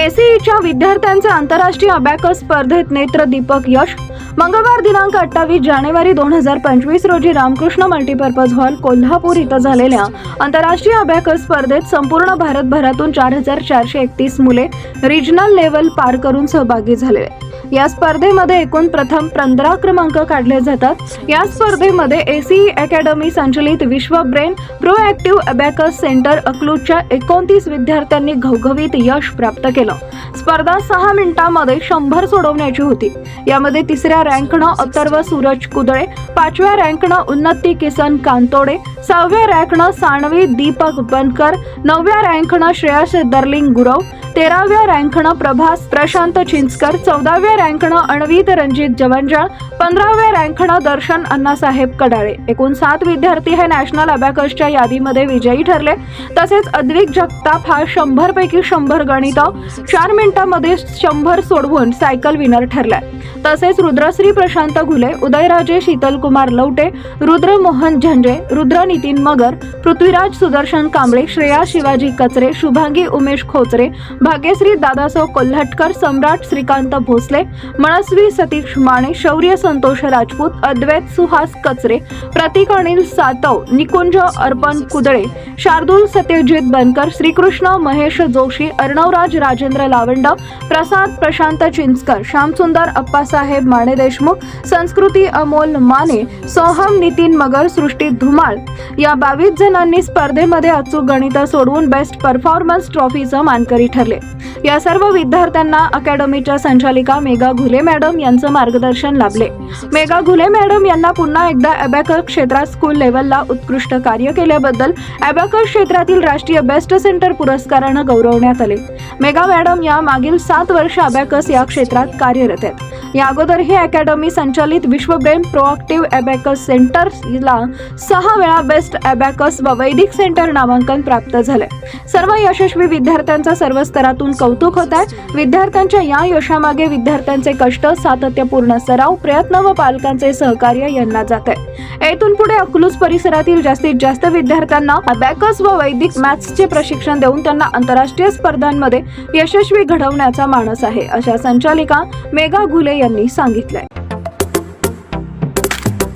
एसीईच्या विद्यार्थ्यांचे आंतरराष्ट्रीय अबॅकस स्पर्धेत नेत्र दीपक यश. मंगळवार दिनांक अठ्ठावीस जानेवारी दोन हजार पंचवीस रोजी रामकृष्ण मल्टीपर्पज हॉल कोल्हापूर इथं झालेल्या आंतरराष्ट्रीय अभ्याकस स्पर्धेत संपूर्ण भारतभरातून चार हजार चारशे एकतीस मुले रिजनल लेवल पार करून सहभागी झाले. या स्पर्धेमध्ये एकूण प्रथम पंधरा क्रमांक काढले जातात. या स्पर्धेमध्ये एसीई अकॅडमी संचलित Vishwa brain pro active abacus centre अकलूजच्या एकोणतीस विद्यार्थ्यांनी घवघवीत यश प्राप्त केलं. स्पर्धा सहा मिनिटांमध्ये शंभर सोडवण्याची होती. यामध्ये तिसऱ्या रँकनं अथर्व सूरज कुदळे पाचव्या रँकनं उन्नती किसन कांतोडे सहाव्या रँकनं सानवी दीपक बनकर नवव्या रँकनं श्रेयस दर्लिंग गुरव तेराव्या रँकनं प्रभास प्रशांत चिंचकर चौदाव्या रँकनं अणवीत रणजित जवंजाळ पंधराव्या रँकनं दर्शन अण्णासाहेब कडाळे. एकूण सात विद्यार्थी हे नॅशनल अबॅकसच्या यादीमध्ये विजयी ठरले. तसेच अद्विक जगताप हा शंभर पैकी शंभर गणित चार मिनिटांमध्ये शंभर सोडवून सायकल विनर ठरलाय. तसेच रुद्रश्री प्रशांत घुले उदयराजे शीतलकुमार लवटे रुद्र मोहन झंजे रुद्र नितीन मगर पृथ्वीराज सुदर्शन कांबळे श्रेया शिवाजी कचरे शुभांगी उमेश खोचरे भाग्यश्री दादासाव कोल्हटकर सम्राट श्रीकांत भोसले मनस्वी सतीश माने शौर्य संतोष राजपूत अद्वैत सुहास कचरे प्रतीक अनिल सातव निकुंज अर्पण कुदळे शार्दूल सत्यजित बनकर श्रीकृष्ण महेश जोशी अर्णवराज राजेंद्र लावंड प्रसाद प्रशांत चिंचकर श्यामसुंदर अप्पा बाळासाहेब माने देशमुख संस्कृती अमोल माने सोहम नितीन मगर सृष्टी धुमाळ. या बावीस जणांनी स्पर्धेमध्ये अचूक गणित सोडवून बेस्ट परफॉर्मन्स ट्रॉफीचं मानकरी ठरले. या सर्व विद्यार्थ्यांना अकॅडमीच्या संचालिका मेगा घुले मॅडम यांचं मार्गदर्शन लाभले. मेगा घुले मॅडम यांना पुन्हा एकदा अबॅकस क्षेत्रात स्कूल लेवलला उत्कृष्ट कार्य केल्याबद्दल अबॅकस क्षेत्रातील राष्ट्रीय बेस्ट सेंटर पुरस्कारानं गौरवण्यात आले. मेगा मॅडम या मागील सात वर्ष अबॅकस या क्षेत्रात कार्यरत आहेत. या अगोदर ही अकॅडमी संचालित विश्व ब्रेन प्रोएक्टिव्ह अबॅकस सेंटरला सहा वेळा बेस्ट अबॅकस व वैदिक सेंटर नामांकन प्राप्त झाले सर्व यशस्वी विद्यार्थ्यांचा सर्व स्तरातून कौतुक होत आहे. विद्यार्थ्यांच्या या यशामागे विद्यार्थ्यांचे कष्ट सातत्यपूर्ण सराव प्रयत्न व पालकांचे सहकार्य यांना जात आहे येथून पुढे अकलूज परिसरातील जास्तीत जास्त विद्यार्थ्यांना अबॅकस व वैदिक मॅथ्सचे प्रशिक्षण देऊन त्यांना आंतरराष्ट्रीय स्पर्धांमध्ये यशस्वी घडवण्याचा मानस आहे अशा संचालिका मेघा घुले यांनी सांगितलंय.